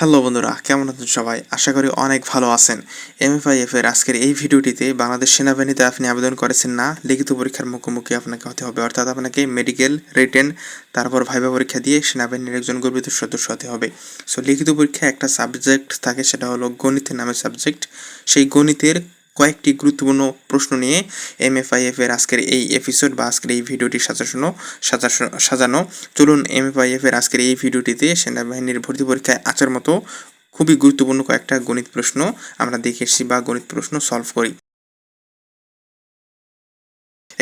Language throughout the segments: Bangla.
হ্যালো বন্ধুরা, কেমন আছেন সবাই? আশা করি অনেক ভালো আছেন। এমএফআইএফ এর আজকের এই ভিডিওটিতে বাংলাদেশ সেনাবাহিনীতে আপনি আবেদন করেছেন না, লিখিত পরীক্ষার মুখোমুখি আপনাকে হতে হবে। অর্থাৎ আপনাকে মেডিকেল রিটেন তারপর ভাইবা পরীক্ষা দিয়ে সেনাবাহিনীর একজন গর্বিত সদস্য হতে হবে। সো লিখিত পরীক্ষা একটা সাবজেক্ট থাকে, সেটা হলো গণিতের নামে সাবজেক্ট সেই গণিতের কয়েকটি গুরুত্বপূর্ণ প্রশ্ন নিয়ে এমএফআইএফ এর আজকের এই এপিসোড বা আজকের এই ভিডিওটি সাজানো সাজানো চলুন সাজানো চলুন এমএফআইএফ এর আজকের এই ভিডিওটিতে সেনাবাহিনীর ভর্তি পরীক্ষায় আচার মতো খুবই গুরুত্বপূর্ণ কয়েকটা গণিত প্রশ্ন আমরা দেখে এসেছি বা গণিত প্রশ্ন সলভ করি।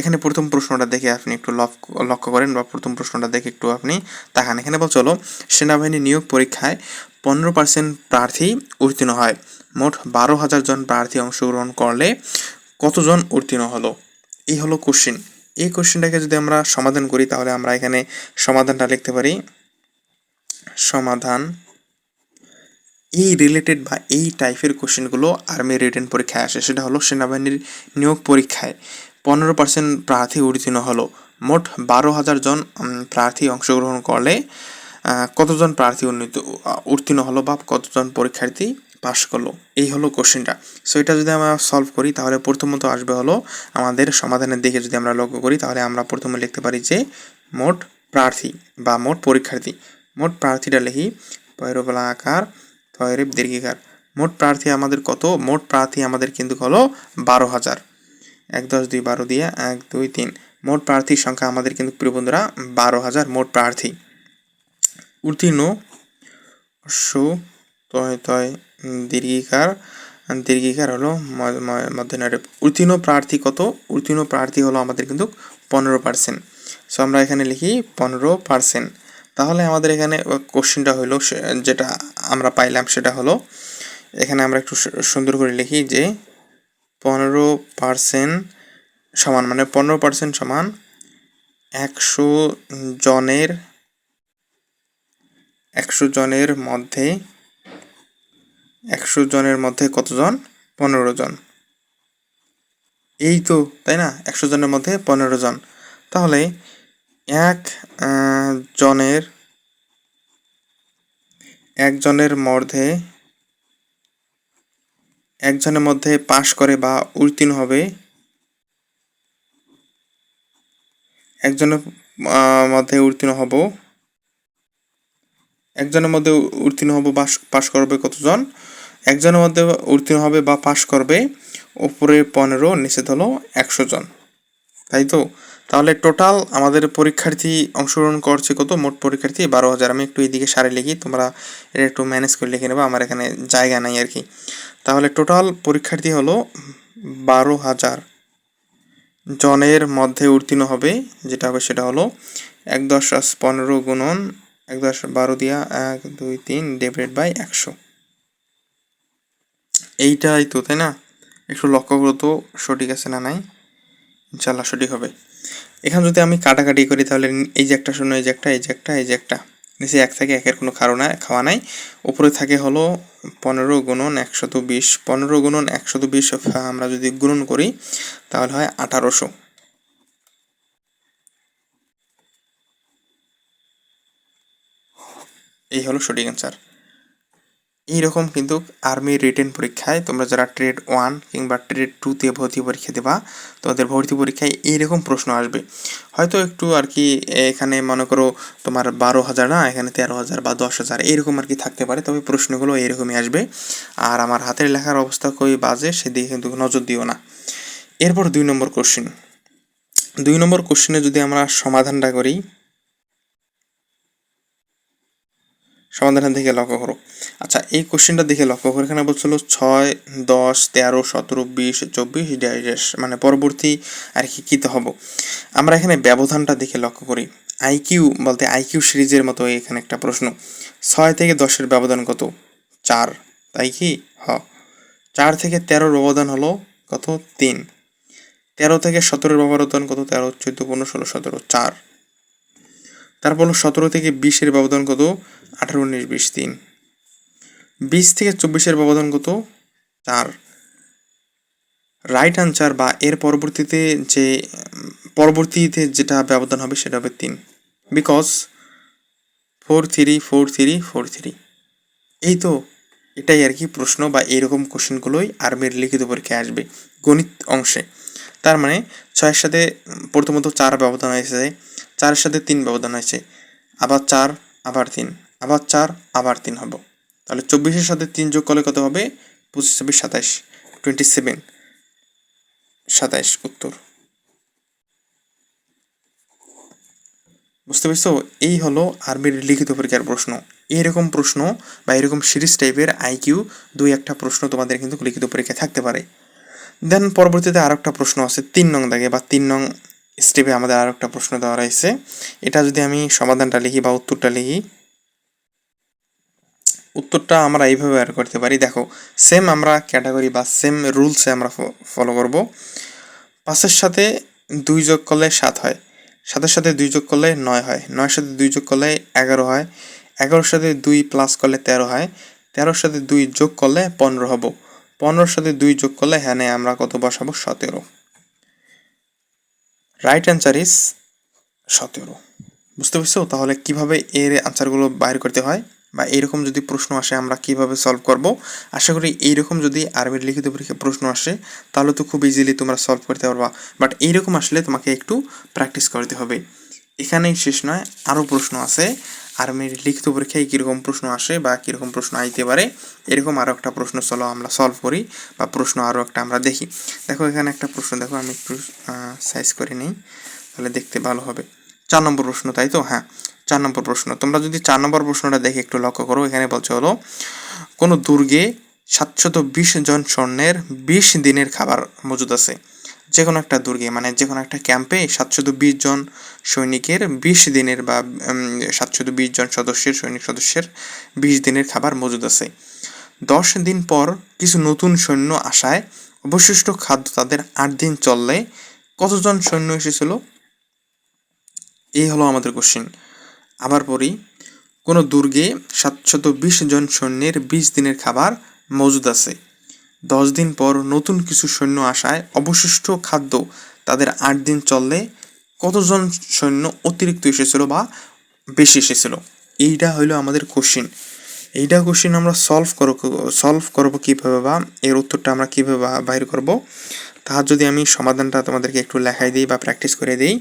এখানে প্রথম প্রশ্নটা দেখে আপনি একটু লক্ষ্য লক্ষ্য করেন বা প্রথম প্রশ্নটা দেখে একটু আপনি তাকান। এখানে বল, চলো। সেনাবাহিনী নিয়োগ পরীক্ষায় পনেরো পার্সেন্ট প্রার্থী উত্তীর্ণ হয়। মোট বারো হাজার জন প্রার্থী অংশগ্রহণ করলে কতজন উত্তীর্ণ হলো? এই হলো কোশ্চিন এই কোশ্চিনটাকে যদি আমরা সমাধান করি, তাহলে আমরা এখানে সমাধানটা লিখতে পারি। সমাধান এই রিলেটেড বা এই টাইপের কোশ্চেনগুলো আর্মি রিটেন পরীক্ষায় আসে। সেটা হলো সেনাবাহিনীর নিয়োগ পরীক্ষায় পনেরো পার্সেন্ট প্রার্থী উত্তীর্ণ হলো। মোট বারো হাজার জন প্রার্থী অংশগ্রহণ করলে কতজন প্রার্থী উন্নীত উত্তীর্ণ হলো বা কতজন পরীক্ষার্থী পাশ করল। এই হলো কোশ্চেনটা সো এটা যদি আমরা সলভ করি, তাহলে প্রথমত আসবে হলো আমাদের সমাধানের দিকে যদি আমরা লক্ষ্য করি, তাহলে আমরা প্রথমে লিখতে পারি যে মোট প্রার্থী বা মোট পরীক্ষার্থী। মোট প্রার্থীটা লিখি পয়রবলা আকার তয়রেব দীর্ঘিকার। মোট প্রার্থী আমাদের কত? মোট প্রার্থী আমাদের কিন্তু হলো বারো হাজার। এক দশ দুই বারো দিয়ে এক দুই তিন। মোট প্রার্থীর সংখ্যা আমাদের কিন্তু প্রিয় বন্ধুরা বারো হাজার মোট প্রার্থী। উত্তীর্ণ, সু, তয় তয় দীর্ঘিকার দীর্ঘিকার হলো মধ্যনারে উত্তীর্ণ প্রার্থী কত? উত্তীর্ণ প্রার্থী হলো আমাদের কিন্তু পনেরো পার্সেন্ট সো আমরা এখানে লিখি পনেরো পার্সেন্ট তাহলে আমাদের এখানে কোশ্চেনটা হলো যেটা আমরা পাইলাম সেটা হলো, এখানে আমরা একটু সুন্দর করে লিখি যে পনেরো পার্সেন্ট সমান মানে পনেরো পার্সেন্ট সমান একশো জনের একশো জনের মধ্যে একশো জনের মধ্যে কতজন? পনেরো জন। এই তো, তাই না? একশো জনের মধ্যে পনেরো জন। তাহলে এক জনের একজনের মধ্যে একজনের মধ্যে পাশ করে বা উত্তীর্ণ হবে একজনের মধ্যে উত্তীর্ণ হব একজনের মধ্যে উত্তীর্ণ হব বা পাশ করবে কতজন? একজনের মধ্যে উত্তীর্ণ হবে বা পাশ করবে, উপরে পনেরো, নিচে হলো একশো জন। তাই তো? তাহলে টোটাল আমাদের পরীক্ষার্থী অংশগ্রহণ করছে কত? মোট পরীক্ষার্থী বারো হাজার। আমি একটু এইদিকে সারে লিখি, তোমরা এটা একটু ম্যানেজ করে লিখে নেবে, আমার এখানে জায়গা নাই আর কি। তাহলে টোটাল পরীক্ষার্থী হলো বারো হাজার। জনের মধ্যে উত্তীর্ণ হবে, যেটা হবে সেটা হলো এক দশ পনেরো গুণন, এক দশ বারো দিয়া এক, দুই, তিন ডিভাইড বাই একশো। এইটাই তো, তাই না? একটু লক্ষ্য করো তো, সঠিক আছে না নাই? ইনশাল্লাহ সঠিক হবে। এখানে যদি আমি কাটাকাটি করি, তাহলে এই যে একটা শূন্য, এই যে একটা, এই যে একটা, এই যে একটা। নিচে এক থাকে একের কোনো কারণ খাওয়া নাই। উপরে থাকে হলো পনেরো গুণন একশত বিশ। পনেরো গুণন একশত বিশ আমরা যদি গুণন করি, তাহলে হয় আঠারোশো। এই হলো সঠিক অ্যান্সার এইরকম কিন্তু আর্মি রিটেন পরীক্ষায় তোমরা যারা ট্রেড ওয়ান কিংবা ট্রেড টুতে ভর্তি পরীক্ষা দেবা, তোমাদের ভর্তি পরীক্ষায় এইরকম প্রশ্ন আসবে। হয়তো একটু আর কি এখানে মনে করো তোমার বারো হাজার না, এখানে তেরো হাজার বা দশ হাজার এরকম আর কি থাকতে পারে, তবে প্রশ্নগুলো এরকমই আসবে। আর আমার হাতের লেখার অবস্থা খুবই বাজে, সেদিকে কিন্তু নজর দিও না। এরপর দুই নম্বর কোশ্চিন দুই নম্বর কোশ্চিনে যদি আমরা সমাধানটা করি সমাধানের দিকে লক্ষ্য করো। আচ্ছা এই কোশ্চেনটা দেখে লক্ষ্য করো এখানে বলছিল ছয়, দশ, তেরো, সতেরো, বিশ, চব্বিশ ডাইজেস মানে পরবর্তী আর কি কীতে হব। আমরা এখানে ব্যবধানটা দেখে লক্ষ্য করি। আইকিউ বলতে আইকিউ সিরিজের মতো এখানে একটা প্রশ্ন। ছয় থেকে দশের ব্যবধান কত? চার। তাই কি? হ। চার থেকে তেরোর ব্যবধান হলো কত? তিন। তেরো থেকে সতেরোর ব্যবধান কত? তেরো, চোদ্দ, পনেরো, ষোলো, সতেরো, চার। তারপর হলো সতেরো থেকে বিশের ব্যবধান কত? আঠারো, উনিশ, বিশ, তিন। বিশ থেকে চব্বিশের ব্যবধান কত? চার। রাইট আনসার বা এর পরবর্তীতে যে, পরবর্তীতে যেটা ব্যবধান হবে সেটা হবে তিন। Because four three four three four three. এই তো এটাই আর কি প্রশ্ন বা এরকম কোশ্চেনগুলোই আর্মির লিখিত পরীক্ষায় আসবে গণিত অংশে। তার মানে ছয়ের সাথে প্রথমত চার ব্যবধান হয়েছে চারের সাথে তিন ব্যবধান হয়েছে আবার চার, আবার তিন, আবার চার, আবার তিন হব। তাহলে চব্বিশের সাথে তিন যোগ করলে কত হবে? পঁচিশ, ছাব্বিশ, সাতাইশ টোয়েন্টি সেভেন সাতাইশ, উত্তর। বুঝতে পেরেছ? এই হলো আর্মির লিখিত পরীক্ষার প্রশ্ন। এইরকম প্রশ্ন বা এরকম সিরিজ টাইপের আইকিউ দুই একটা প্রশ্ন তোমাদের কিন্তু লিখিত পরীক্ষায় থাকতে পারে। দেন পরবর্তীতে আর একটা প্রশ্ন আছে, তিন নং দাগে বা তিন নং স্টেপে আমাদের আর একটা প্রশ্ন দেওয়া রয়েছে। এটা যদি আমি সমাধানটা লিখি বা উত্তরটা লিখি। উত্তরটা আমরা এইভাবে বের করতে পারি। দেখো সেম আমরা ক্যাটাগরি বা সেম রুলসে আমরা ফলো করব। পাঁচের সাথে দুই যোগ করলে সাত হয়। সাতের সাথে দুই যোগ করলে নয় হয়। নয়ের সাথে দুই যোগ করলে এগারো হয়। এগারোর সাথে দুই প্লাস করলে তেরো হয়। তেরোর সাথে দুই যোগ করলে পনেরো হব। পনেরোর সাথে দুই যোগ করলে হ্যাঁ আমরা কত বসাবো? সতেরো। রাইট অ্যান্সার ইজ সতেরো। বুঝতে পারছ? তাহলে কীভাবে এর আনসারগুলো বাইর করতে হয়? বা এইরকম যদি প্রশ্ন আসে, আমরা কীভাবে সলভ করব? আশা করি এইরকম যদি আরবির লিখিত পরীক্ষায় প্রশ্ন আসে, তাহলে তো খুব ইজিলি তোমরা সলভ করতে পারবা। বাট এইরকম আসলে তোমাকে একটু প্র্যাকটিস করতে হবে। এখানেই শেষ নয়, আরও প্রশ্ন আছে। আর্মির লিখিত পরীক্ষায় কীরকম প্রশ্ন আসে বা কীরকম প্রশ্ন আইতে পারে, এরকম আরও একটা প্রশ্ন চলো আমরা সলভ করি বা প্রশ্ন আরও একটা আমরা দেখি। দেখো, এখানে একটা প্রশ্ন দেখো, আমি একটু সাইজ করে নিই, তাহলে দেখতে ভালো হবে। চার নম্বর প্রশ্ন, তাই তো? হ্যাঁ চার নম্বর প্রশ্ন। তোমরা যদি চার নম্বর প্রশ্নটা দেখে একটু লক্ষ্য করো, এখানে বলছে হলো, কোনো দুর্গে সাতশত বিশ জন স্বর্ণের বিশ দিনের খাবার মজুদ আছে। যে কোনো একটা দুর্গে মানে যে কোনো একটা ক্যাম্পে সাতশত বিশ জন সৈনিকের বিশ দিনের বা সাতশত বিশ জন সদস্যের, সৈনিক সদস্যের বিশ দিনের খাবার মজুদ আছে। দশ দিন পর কিছু নতুন সৈন্য আসায় অবশিষ্ট খাদ্য তাদের আট দিন চললে কতজন সৈন্য এসেছিল? এই হলো আমাদের কোশ্চিন আবার পড়ি, কোনো দুর্গে সাতশত বিশ জন সৈন্যের বিশ দিনের খাবার মজুদ আছে। দশ দিন পর নতুন কিছু সৈন্য আসায় অবশিষ্ট খাদ্য তাদের আট দিন চললে কতজন সৈন্য অতিরিক্ত এসেছিল বা বেশি এসেছিল? এইটা হইল আমাদের কোশ্চিন এইটা কোশ্চিন আমরা সলভ করব সলভ করব কীভাবে বা এর উত্তরটা আমরা কীভাবে বাইর করব? তার যদি আমি সমাধানটা তোমাদেরকে একটু লেখাই দিই বা প্র্যাকটিস করে দিই।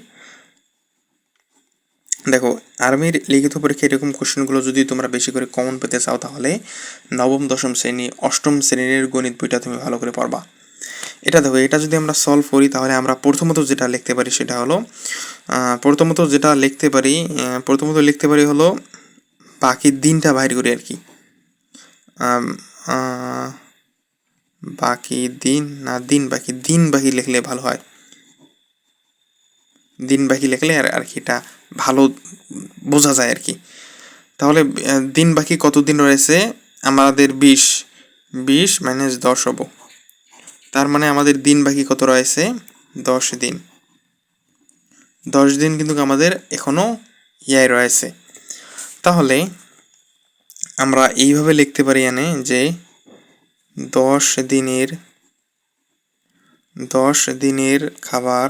দেখো, আর্মির লিখিত পরীক্ষা এরকম কোশ্চেনগুলো যদি তোমরা বেশি করে কমন পেতে চাও তাহলে নবম, দশম শ্রেণি, অষ্টম শ্রেণির গণিত বইটা তুমি ভালো করে পড়বা। এটা দেখো, এটা যদি আমরা সলভ করি তাহলে আমরা প্রথমত যেটা লিখতে পারি সেটা হলো প্রথমত যেটা লিখতে পারি প্রথমত লিখতে পারি হলো বাকি দিনটা বাইর করি আর কি। বাকি দিন না দিন, বাকি দিন বাকি লিখলে ভালো হয়। দিন বাকি লিখলে আর আর কি এটা ভালো বোঝা যায় আর কি। তাহলে দিন বাকি কতদিন রয়েছে? আমাদের বিশ বিশ মাইনাস দশ হব। তার মানে আমাদের দিন বাকি কত রয়েছে? দশ দিন। দশ দিন কিন্তু আমাদের এখনও ইয়াই রয়েছে। তাহলে, আমরা এইভাবে লিখতে পারি এনে যে দশ দিনের দশ দিনের খাবার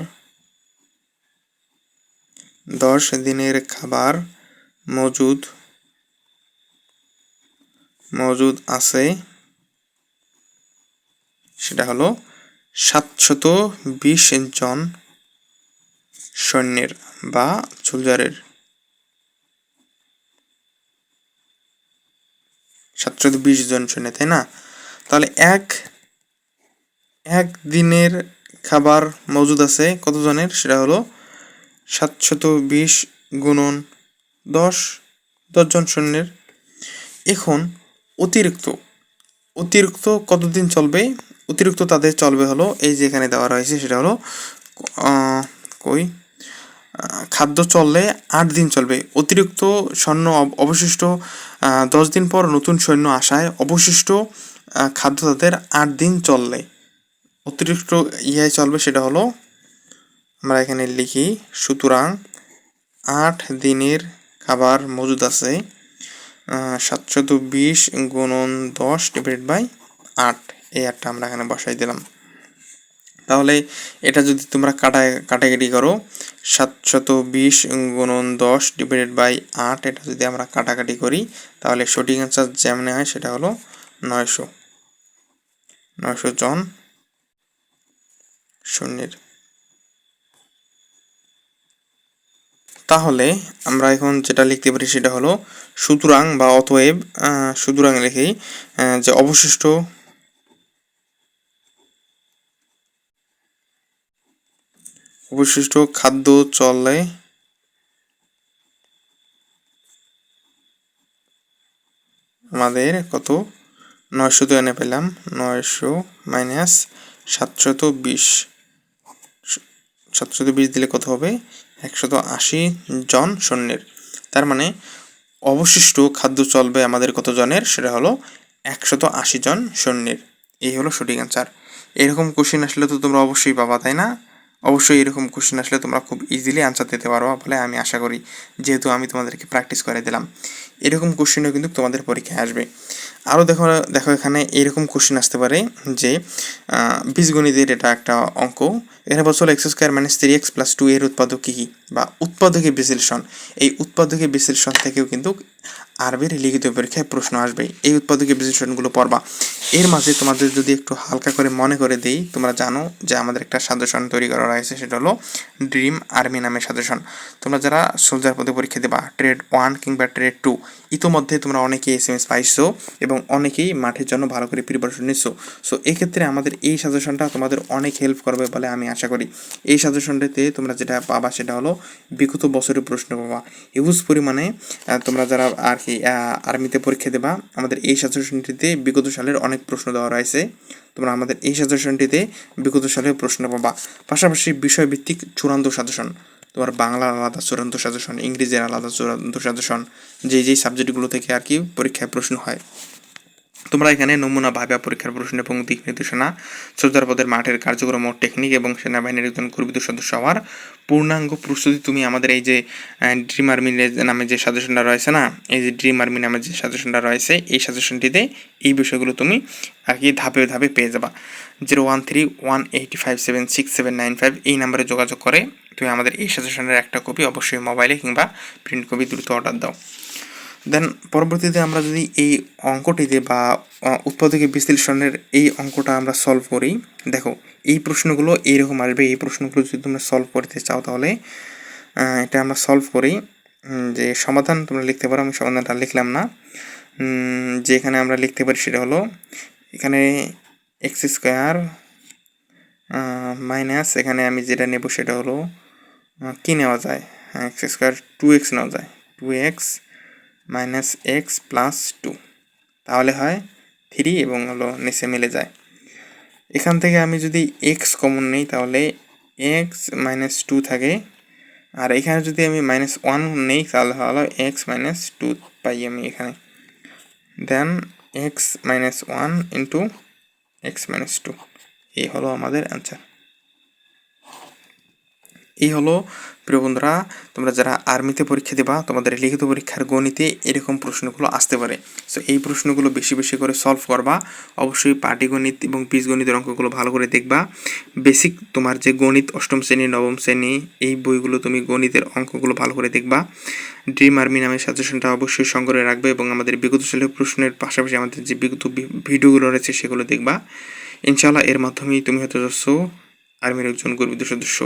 দশ দিনের খাবার মজুদ মজুদ আছে, সেটা হলো সাতশত বিশ জন সৈন্যের বা সোলজারের সাতশত বিশ জন সৈন্য, তাই না? তাহলে এক এক দিনের খাবার মজুদ আছে কতজনের? সেটা হলো সাতশত বিশ গুণন দশ দশজন সৈন্যের। এখন অতিরিক্ত অতিরিক্ত কতদিন চলবে? অতিরিক্ত তাদের চলবে হলো এই যে এখানে দেওয়া রয়েছে, সেটা হলো কই? খাদ্য চললে আট দিন চলবে। অতিরিক্ত সৈন্য অবশিষ্ট দশ দিন পর নতুন সৈন্য আসায় অবশিষ্ট খাদ্য তাদের আট দিন চললে। অতিরিক্ত ইয়ে চলবে সেটা হলো আমরা এখানে লিখি, সুতরাং আট দিনের খাবার মজুদ আছে সাতশত বিশ গুণন দশ ডিভাইড বাই আট। এই আটটা আমরা এখানে বসাই দিলাম। তাহলে এটা যদি তোমরা কাটা কাটাকাটি করো, সাতশত বিশ গুণন দশ ডিভাইডেড বাই আট, এটা যদি আমরা কাটাকাটি করি, তাহলে সঠিক অ্যান্সার যেমন হয় সেটা হলো নয়শো। নয়শো জন শূন্যের। তাহলে আমরা এখন যেটা লিখতে পারি সেটা হলো সুতরাং বা অতএব সুতরাং লিখেই যে অবশিষ্ট অবশিষ্ট খাদ্য চলে আমাদের কত? নয়শো তো এনে পেলাম, নয়শো মাইনাস সাতশত বিশ। সাতশত বিশ দিলে কত হবে? একশত আশি জন সৈন্যের। তার মানে অবশিষ্ট খাদ্য চলবে আমাদের কত জনের সেটা হলো একশত আশি জন সৈন্যের। এই হলো সঠিক অ্যান্সার এরকম কোশ্চেন আসলে তো তোমরা অবশ্যই পাবা, তাই না? অবশ্যই এরকম কোশ্চেন আসলে তোমরা খুব ইজিলি আনসার দিতে পারো, বলে আমি আশা করি, যেহেতু আমি তোমাদেরকে প্র্যাকটিস করে দিলাম। এরকম কোশ্চেনও কিন্তু তোমাদের পরীক্ষায় আসবে। আরও দেখো দেখো এখানে এরকম কোশ্চেন আসতে পারে যে বীজগণিতের এটা একটা অঙ্ক। এখানে বলছিল x square minus three x plus two এর উৎপাদক কী বা উৎপাদকের বিশ্লেষণ। এই উৎপাদকের বিশ্লেষণ থেকেও কিন্তু আরবির লিখিত পরীক্ষায় প্রশ্ন আসবে। এই উৎপাদকের বিশ্লেষণগুলো পড়বা। এর মাঝে তোমাদের যদি একটু হালকা করে মনে করে দেই, তোমরা জানো যে আমাদের একটা সাজেশন তৈরি করা রয়েছে সেটা হলো ড্রিম আর্মি নামের সাজেশন। তোমরা যারা সোলজার পদে পরীক্ষা দেবা ট্রেড ওয়ান কিংবা ট্রেড টু ইতোমধ্যে তোমরা অনেকেই এস এম এস পাইছো এবং অনেকেই মাঠের জন্য ভালো করে প্রিপারেশন নিচ্ছ সো এক্ষেত্রে আমাদের এই সাজেশনটা তোমাদের অনেক হেল্প করবে বলে আমি আশা করি। এই সাজেশনটাতে তোমরা যেটা পাবা সেটা হলো, বিগত বছরের প্রশ্ন পাবা। হিউজ পরিমাণে তোমরা যারা আর কি আর্মিতে পরীক্ষা দেবা, আমাদের এই সাজেশনটিতে বিগত সালের অনেক প্রশ্ন দেওয়া রয়েছে। তোমরা আমাদের এই সাজেশনটিতে বিগত সালের প্রশ্ন পাবা। পাশাপাশি বিষয়ভিত্তিক চূড়ান্ত সাজেশন তোমার বাংলার আলাদা চূড়ান্ত সাজেশন ইংরেজির আলাদা চূড়ান্ত সাজেশন যে যেই সাবজেক্টগুলো থেকে আর কি পরীক্ষায় প্রশ্ন হয়। তোমরা এখানে নমুনা ভাবা পরীক্ষার প্রশ্ন এবং দিক নির্দেশনা সোলজার পদের মাঠের কার্যক্রম ও টেকনিক এবং সেনাবাহিনীর একজন গর্বিত সদস্য হওয়ার পূর্ণাঙ্গ প্রস্তুতি তুমি আমাদের এই যে ড্রিম আর্মি নামে যে সাজেশনটা রয়েছে না, এই যে ড্রিম আর্মি নামে যে সাজেশনটা রয়েছে, এই সাজেশনটিতে এই বিষয়গুলো তুমি আর কি ধাপে ধাপে পেয়ে যাবা। Zero one three one eighty five seven six seven nine five এই নাম্বারে যোগাযোগ করে তুমি আমাদের এই সাজেশনের একটা কপি অবশ্যই মোবাইলে কিংবা প্রিন্ট কপি দ্রুত অর্ডার দাও। দেন পরবর্তীতে আমরা যদি এই অঙ্কটিতে বা আহ, উৎপাদকের বিশ্লেষণের এই অঙ্কটা আমরা সলভ করি। দেখো এই প্রশ্নগুলো এইরকম আসবে এই প্রশ্নগুলো যদি তোমরা সলভ করতে চাও তাহলে এটা আমরা সলভ করি। যে সমাধান তোমরা লিখতে পারো আমি সমাধানটা লিখলাম না। যে এখানে আমরা লিখতে পারি সেটা হলো এখানে এক্স স্কোয়ার মাইনাস এখানে আমি যেটা নেব সেটা হলো কি নেওয়া যায়? হ্যাঁ এক্স স্কোয়ার টু এক্স নেওয়া যায়। Two x minus x plus two তাহলে হয় থ্রি এবং হলো নিচে মিলে যায়। এখান থেকে আমি যদি এক্স কমন নেই, তাহলে এক্স মাইনাস টু থাকে। আর এখানে যদি আমি মাইনাস ওয়ান নেই, তাহলে হলো এক্স মাইনাস টু পাই আমি এখানে। Then x minus one into x minus two এই হলো আমাদের অ্যান্সার এই হলো, প্রিয় বন্ধুরা, তোমরা যারা আর্মিতে পরীক্ষা দেবা, তোমাদের লিখিত পরীক্ষার গণিতে এরকম প্রশ্নগুলো আসতে পারে। সো এই প্রশ্নগুলো বেশি বেশি করে সলভ করবা। অবশ্যই পাটিগণিত এবং বীজগণিতের অঙ্কগুলো ভালো করে দেখবা। বেসিক তোমার যে গণিত অষ্টম শ্রেণি, নবম শ্রেণি, এই বইগুলো তুমি গণিতের অঙ্কগুলো ভালো করে দেখবা। ড্রিম আর্মি নামের সাজেশনটা অবশ্যই সংগ্রহে রাখবে এবং আমাদের বিগত সালের প্রশ্নের পাশাপাশি আমাদের যে বিগত ভিডিওগুলো রয়েছে সেগুলো দেখবা। ইনশাআল্লাহ এর মাধ্যমেই তুমি হতে যাচ্ছ আর্মির একজন গর্বিত সদস্য।